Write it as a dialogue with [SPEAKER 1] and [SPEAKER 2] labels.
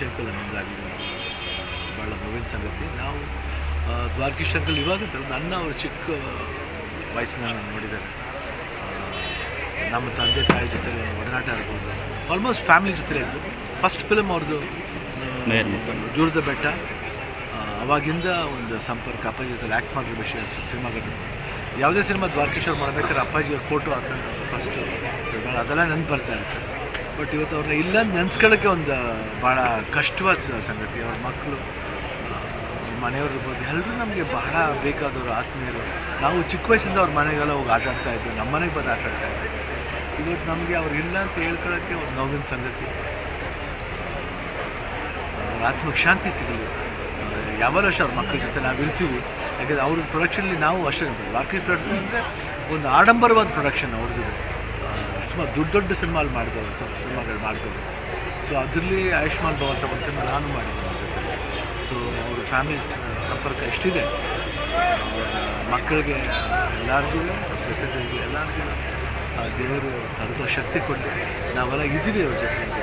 [SPEAKER 1] ಶಂಕಲ್ ನಮಗಾಗಿ ಭಾಳ ನೋವಿನ ಸಂಗತಿ. ನಾವು ದ್ವಾರಕಿ ದ್ವಾರಕೀಶ್ ಶಂಕಲ್ ಇವಾಗ ನನ್ನ ಅವರು ಚಿಕ್ಕ ವಯಸ್ಸಿನ ನೋಡಿದ್ದಾರೆ. ನಮ್ಮ ತಂದೆ ತಾಯಿ ಜೊತೆ ಒಡನಾಟ ಆಗ್ಬೋದು ಆಲ್ಮೋಸ್ಟ್ ಫ್ಯಾಮಿಲಿ ಜೊತೆ ಇದ್ದರು ಫಸ್ಟ್ ಫಿಲಮ್ ಅವ್ರದ್ದು ದೂರದ ಬೆಟ್ಟ. ಅವಾಗಿಂದ ಒಂದು ಸಂಪರ್ಕ ಅಪ್ಪಾಜಿ ಜೊತೆ ಆ್ಯಕ್ಟ್ ಮಾಡಿರೋ ವಿಷಯ ಸಿನಿಮಾಗಳು. ಯಾವುದೇ ಸಿನಿಮಾ ದ್ವಾರಕೀಶ್ವರ್ ಮಾಡಬೇಕಾದ್ರೆ ಅಪ್ಪಾಜಿ ಅವ್ರ ಫೋಟೋ ಹಾಕೊಂಡು ಫಸ್ಟ್ ಅದೆಲ್ಲ ನೆನಪು ಬರ್ತಾ ಇರುತ್ತೆ. ಬಟ್ ಇವತ್ತು ಅವ್ರನ್ನ ಇಲ್ಲ ನೆನ್ಸ್ಕೊಳ್ಳೋಕ್ಕೆ ಒಂದು ಭಾಳ ಕಷ್ಟವಾದ ಸಂಗತಿ. ಅವ್ರ ಮಕ್ಕಳು ಮನೆಯವ್ರ ಇರ್ಬೋದು ಎಲ್ಲರೂ ನಮಗೆ ಬಹಳ ಬೇಕಾದವರು ಆತ್ಮೀಯರು. ನಾವು ಚಿಕ್ಕ ವಯಸ್ಸಿಂದ ಅವ್ರ ಮನೆಗೆಲ್ಲ ಹೋಗಿ ಆಟ ಆಡ್ತಾ ಇದ್ವಿ. ನಮ್ಮ ಮನೆಗೆ ಬಂದು ಆಟ ಆಡ್ತಾ ಇದ್ವಿ. ಇವತ್ತು ನಮಗೆ ಅವ್ರು ಇಲ್ಲ ಅಂತ ಹೇಳ್ಕೊಳ್ಳೋಕ್ಕೆ ಒಂದು ನೋವಿನ ಸಂಗತಿ. ಅವ್ರ ಆತ್ಮಕ್ಕೆ ಶಾಂತಿ ಸಿಗಲಿ. ಯಾವಾಗ ಅಷ್ಟೇ ಅವ್ರ ಮಕ್ಕಳ ಜೊತೆ ನಾವು ಇರ್ತೀವಿ. ಯಾಕಂದರೆ ಅವ್ರ ಪ್ರೊಡಕ್ಷನಲ್ಲಿ ನಾವು ಅಷ್ಟೇ ರಾಕೆಟ್ ಪ್ರೊಡಕ್ಷನ್ ಅಂದರೆ ಒಂದು ಆಡಂಬರವಾದ ಪ್ರೊಡಕ್ಷನ್ ಅವ್ರದ್ದು ಸುಮಾರು ದೊಡ್ಡ ದೊಡ್ಡ ಸಿನಿಮಾಗಳು ಮಾಡಿದವರು ಸಿನಿಮಾಗಳು ಮಾಡ್ಬೋದು. ಸೊ ಅದರಲ್ಲಿ ಆಯುಷ್ಮಾನ್ ಭವಂತ ಒಂದು ಸಿನಿಮಾ ನಾನು ಮಾಡಿದ್ದೆ ಅವ್ರ ಜೊತೆ. ಸೊ ಅವ್ರ ಫ್ಯಾಮಿಲಿ ಸಂಪರ್ಕ ಎಷ್ಟಿದೆ? ಮಕ್ಕಳಿಗೆ ಎಲ್ಲರಿಗೂ ಸೊಸೈಟಿಗೆ ಎಲ್ಲರಿಗೂ ದೇವರು ತಲುಪೋ ಶಕ್ತಿ ಕೊಟ್ಟು ನಾವೆಲ್ಲ ಇದ್ದೀವಿ ಅವ್ರ ಜೊತೆ ಅಂತ